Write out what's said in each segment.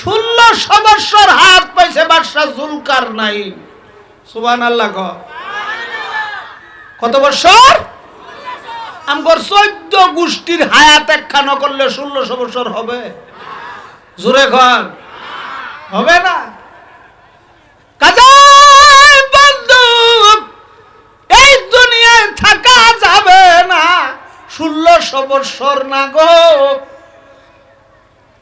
ষোলোশো বৎসর হাত পাইছে বাদশাহ জুলকার নাই। সুবান আল্লাহ কত বৎসর? আমগর চোদ্দ গোষ্ঠীর হায়াত একখানা করলে ষোলোশো বছর হবে। জোরে ঘর হবে না? কাজাই বন্ধু, এই দুনিয়ায় থাকা যাবে না। ষোলোশো বৎসর না গো।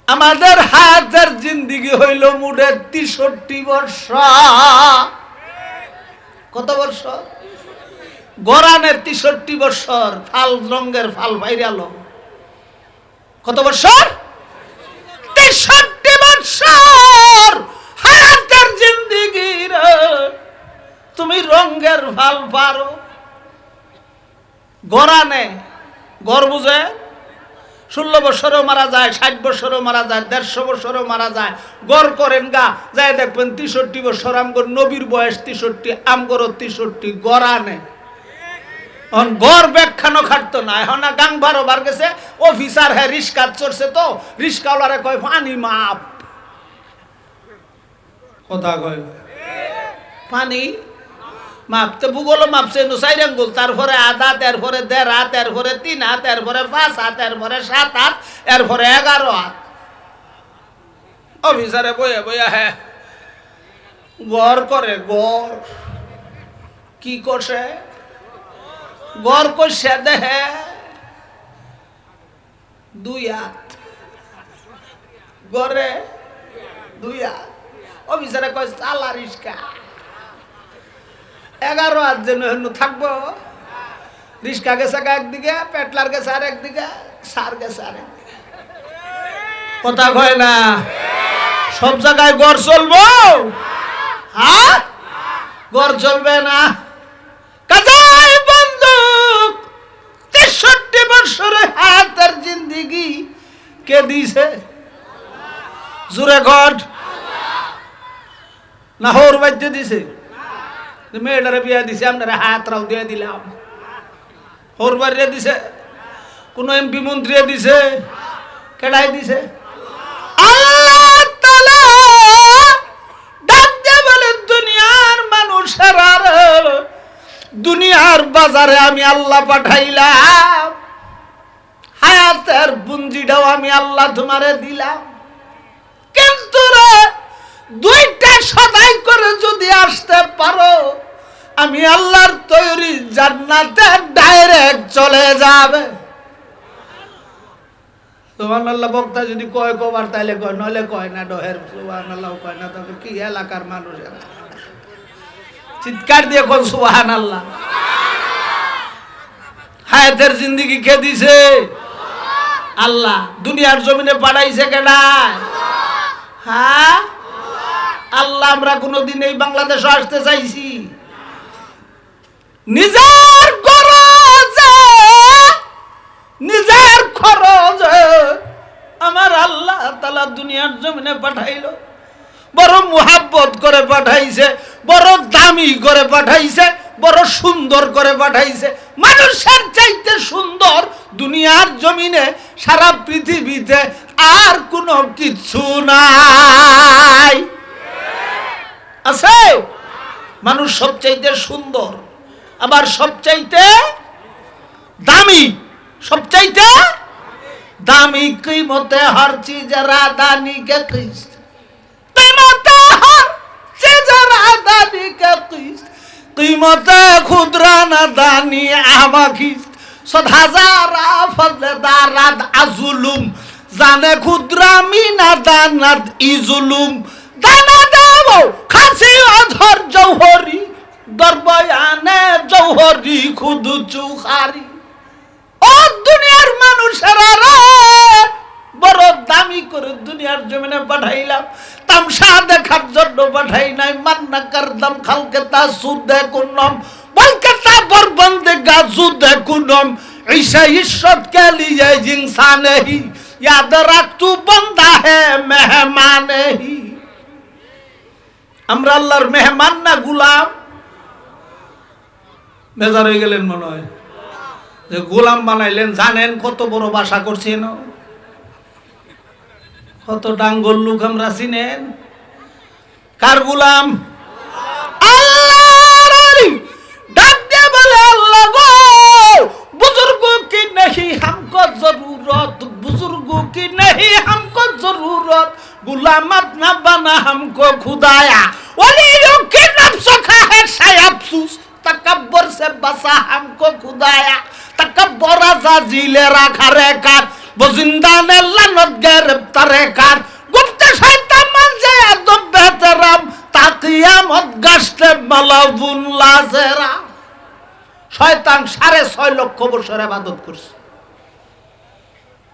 আমাদের হায়াতের জিন্দিগি হইল মুডে তেষট্টি বর্ষ। কত বর্ষ? গরানের তেষট্টি বৎসর ফাল রঙের ফাল ভাইরাল। কত বৎসর তেষট্টি বৎসর হায়াতের জিন্দিগি তুমি রঙের ফাল পারো। গরানে গড় বুঝে ষোলো বছরও মারা যায়, ষাট বছরও মারা যায়, দেড়শো বছরও মারা যায়। গড় করেন গা যাই দেখবেন তেষট্টি বছর আমগর নবীর বয়স তেষট্টি, আমগরও তেষট্টি গড়ানে এখন গড় ব্যাখ্যানো খাটতো না, এখন না গাং বারো বার গেছে, অফিসার হ্যাঁ রিস্কা চড়ছে তো, রিস্কাওয়ালারে কয়, পানি মাপ। কথা কয় পানি মাপতে ভূগোল মাপছে নুসাই আঙ্গুল, তারপরে আধা তারপরে দেড় হাত এরপরে তিন হাত এরপরে পাঁচ হাত এরপরে সাত হাত এরপরে এগারো হাত অফিসারে বইয়া বইয়া হ্যাঁ গড় করে, গড়। কি করছে গড় করছে দেহে দুই হাত গড়ে দুই হাত অফিসারে কয় চালা রিস্কা এগারো হাত যেন হেন থাকব। রিস্কা গেছে একদিকে, পেটলার গেছে আর একদিকে, সার গেছে আর একদিকে। কথা কয় না? সব জায়গায় গড় চলবো? হ্যাঁ গড় চলবে না। কাজাই বন্দুক, তেষট্টি বছরে হাতের জিন্দিগি কে দিছে জুরে ঘট না হোর বাদ্য দিছে মেয়েটারে বিয়া দিছে আপনারা হাত রাও দিয়ে দিলাম হোর বাড়িয়ে দিছে কোন এমপি মন্ত্রী দিছে কেডাই দিছে দুনিয়ার বাজারে আমি আল্লাহ পাঠাইলাম হায়াতের পুঞ্জিটাও আমি আল্লাহ তোমারে দিলাম কিন্তু রে দুইটা সদাই করে যদি আসতে পারো আমি আল্লাহর তৈরি জান্নাতে ডাইরেক্ট চলে যাবে। তোমার আল্লাহ বক্তা যদি কয় কবার তাইলে কয় কয় না ডহের সুবাহান আল্লাহ কয় না, তবে কি এলাকার চিৎকার দিয়ে কোন সুবাহান আল্লাহ হায়াতের জিন্দিগি দিছে? আল্লাহ। দুনিয়ার জমিনে পাঠাইছে কেডায় হ্যাঁ? আল্লাহ, আমরা কোনোদিন এই বাংলাদেশে আসতে চাইছি। নিজের গরজে, নিজের খরচে আমার আল্লাহ তালা দুনিয়ার জমিনে পাঠাইলো। বড় মুহাব্বত করে পাঠাইছে, বড় দামি করে পাঠাইছে, বড় সুন্দর করে পাঠাইছে। মানুষের চাইতে সুন্দর দুনিয়ার জমিনে, সারা পৃথিবীতে আর কোনো কিছু নাই। আছে? মানুষ সবচাইতে সুন্দর। আবার সবচাইতে দামি সবচাইতে দামি কিমতে হর চিজ রাদানি কে কিস্ত কিমতে চিজ রাদানি কে কিস্ত কিমতে খুদরা না দানি দারাদ আজুলুম। জানে ইজুলুম। দানা দাও খাসি অধর দরবয়ানে জৌহরি খুদ চুখারি ও দুনিয়ার মানুষেরা রে, বড় দামি করে দুনিয়ার জমিনে পাঠাইলাম। তামসা দেখার জন্য পাঠাই নাই, মান্না করতাম খালকে তা সুদে কুনম বলকে তা বরবন্দে গা সুদে কুনম ঈশা ঈশ্বর কে লিয়ে জিনসানে হি याद রাখ তু বান্দা হে মেহমান হি আমরা আল্লাহর মেহমান না গুলাম। বেজার হয়ে গেলেন মনে হয়। যে গোলাম বানাইলেন, জানেন কত বড় বাসা করছেন কত ডাঙ্গল লুক আমরা চিনেন? কার গোলাম? আল্লাহ কি কি গুলাম বানা হামকো খুদায়া ওলি রুকি নফস খাহে সাই अफसोस तकब्बर से बसा हमको खुदाया तकब्बर जिले रखा रेकार वो जिंदा ने लानत गिरफ्तार कर गुप्त शैतान मन से तो बेहतरम তাকিয়ামত গাছতে মালাবুন লাজেরা শয়তান সাড়ে ছয় লক্ষ বছর আবাদত করছে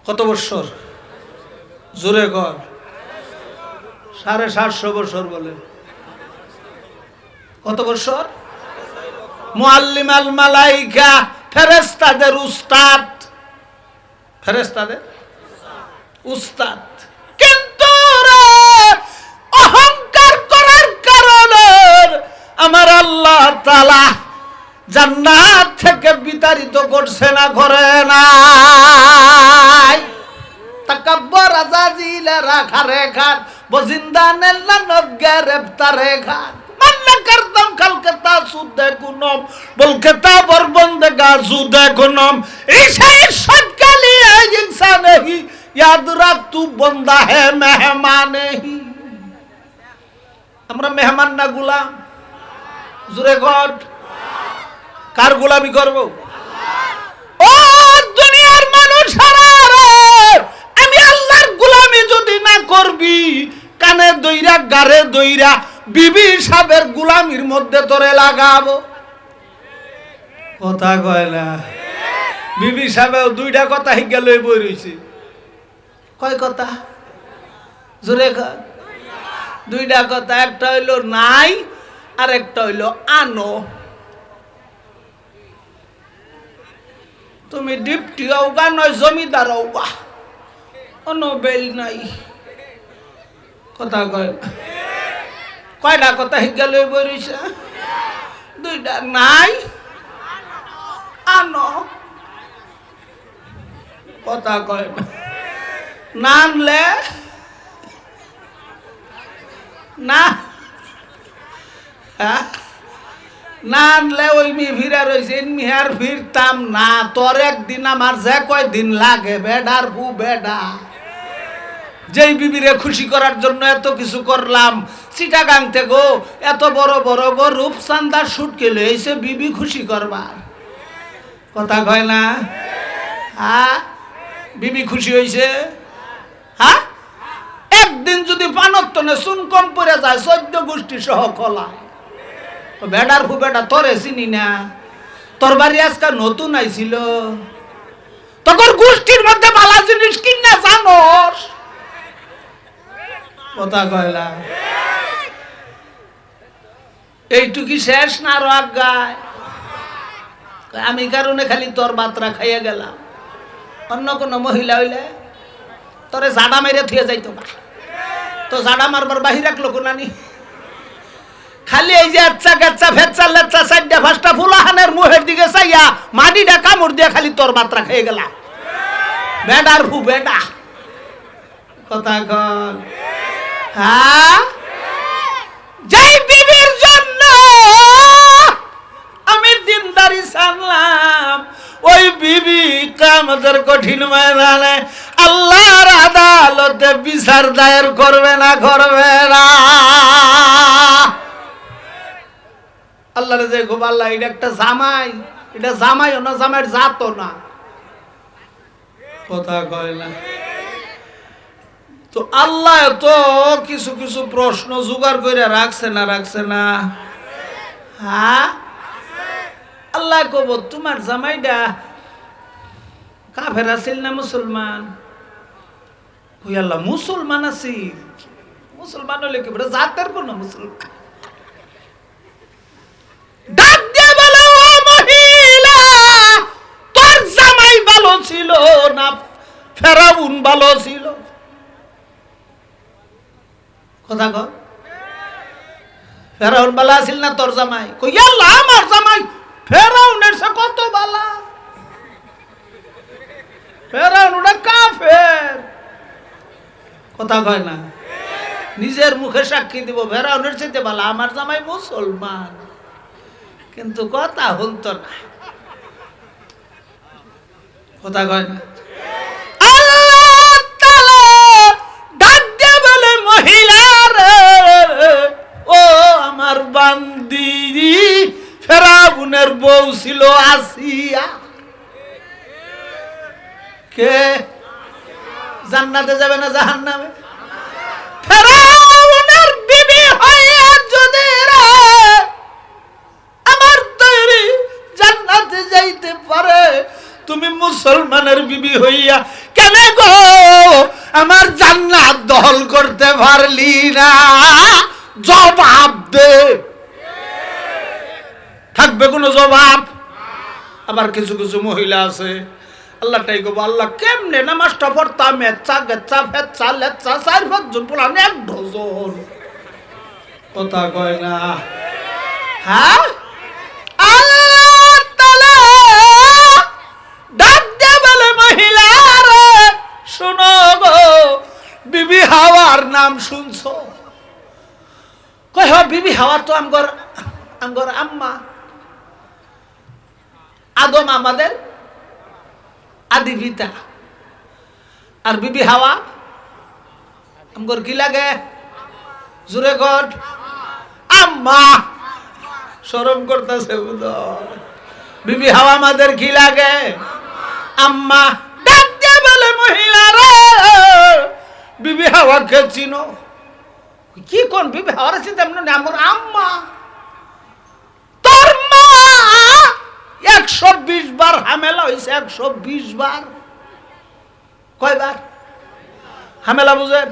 কত বছর জোরে কর সাড়ে সাতশো বছর বলে কত বছর মুআল্লিম আল মালাইকা ফেরেস্তাদের উস্তাদ। ফেরেস্তাদের উস্তাদ। কিন্তু অহংকার করার কারণে আমার আল্লাহ তালা জান্নাত থেকে বিতাড়িত করছে না করে নাই। তাকাব্বর আজাজিলে রাখা রেখার বজিন্দা নেল্লা নগ্গে রেফতারে খান মান্না করতাম কালকে তা সুদে বরবন্দে গা সুদে ইনসান হি ইয়াদ রাখ তু বন্দা হে মেহমান হি আমরা মেহমান না গুলাম? জুরে গড, কার গোলামি করব? ও দুনিয়ার মানুষ আমি আল্লাহর গোলামি যদি না করবি, কানে দইরা, গারে দইরা বিবি সাহেবের গোলামির মধ্যে তোরে লাগাবো। কথা কয় না। বিবি সাহেব দুইটা কথা হিগা লই বই রইছে। কয় কথা? জোরে দুইটা কথা, একটা হইল নাই, আর একটা হইল আনো। তুমি ডিপটি হওগা নয় জমিদার হওগা অন্য বেল নাই। কথা কয় কয়টা কথা শিক্ষা লই বইছে দুইটা নাই। আনো। কথা কয় না। না আনলে? না। হ্যাঁ? না আনলে ওই মি ফিরা রয়েছে মিহার ফিরতাম না। তোর একদিন আমার যে কয় দিন লাগে বেডার বু বেডা। যেই বিবিরে খুশি করার জন্য এত কিছু করলাম চিটাগাং থেকে। এত বড় বড় গো রূপচান্দার শুট কেলে এসে বিবি খুশি করবার। কথা কয় না? হ্যাঁ? বিবি খুশি হয়েছে হ্যাঁ? একদিন যদি পানত্তনে চুন কম পড়ে যায়, চোদ্দ গোষ্ঠী সহ কলা। তো বেডার ফু বেটা তোরে চিনি না? তোর বাড়ি আজকে নতুন আইছিল। তখন গোষ্ঠীর মধ্যে বালা জিনিস কিনা জানোস। কথা কয়লা এইটুকি শেষ না আরও আজ্ঞায় আমি কারণে খালি তোর বাতরা খাইয়া গেলাম। অন্য কোনো মহিলা হইলে তোরে জাডা মেরে থুয়ে যাইতো না। তো জাডা মারবার বাহির রাখল কোনানি? খালি এই যে আচ্ছা গাচ্চা ফেচ্চা লেচ্চা চারটা পাঁচটা ফুলাহানের মুহের দিকে চাইয়া মাটিটা কামড় দিয়ে খালি তোর মাত্রা খেয়ে গেলাম। বেডার ফু বেডা। কথা কর হ্যাঁ? ওই বিবি কঠিন ময়দানে আল্লাহর আদালতে বিচার দায়ের করবে না করবে না। আল্লাহরে যে খুব আল্লাহ এটা একটা জামাই। এটা জামাইও না না। কথা কয় না। তো আল্লাহ তো কিছু কিছু প্রশ্ন জোগাড় করে রাখছে না রাখছে না। হ্যাঁ? আল্লাহ কব তোমার জামাইটা কাফের আছিল না মুসলমান? ওই আল্লাহ, মুসলমান আছি মুসলমান হলে কি জাতের কোন মুসলমান? ছিল না তোর জামাই? কই আমার জামাই ফেরাউনের সে কত বালা? ফেরাউন ওটা কাফের। কথা কয় না? নিজের মুখে সাক্ষী দিব ভেরাউনের চাইতে বলা, আমার জামাই মুসলমান। কিন্তু কথা হলত না। কথা কয় না? মহিলার, ও আমার বান্দি ফেরাউনের বউ ছিল আসিয়া। কে? জান্নাতে যাবে না জাহান্নামে? ফেরাউনের বিবি আমার জান্নাতে যাইতে পারে। তুমি মুসলমানের বিবি হইয়া আমার করতে পারলি না। জবাব দে। থাকবে কোনো জবাব? আবার কিছু কিছু মহিলা আছে। আল্লাহটাই আল্লাহ পোলান এক কথা কয় না। হ্যাঁ? বিবি হাওয়ার নাম শুনছো? কয় হ বিবি হাওয়া তো আমগর আমগর আম্মা। আদম আমাদের আদি পিতা আর বিবি হাওয়া? আমগর কি লাগে? জুরে কর। আম্মা! শরম করতেছে বিবি হাওয়া আমাদের কি লাগে? আম্মা! ডাক বলে মহিলা রে বিবি হাওয়াকে চিনো। কি কোন বিবি হাওয়ার চিন্তা আমার আম্মা তোর মা একশো বিশ বার। হামেলা হয়েছে একশো বিশ বার। কয়বার? হামেলা বুঝেন?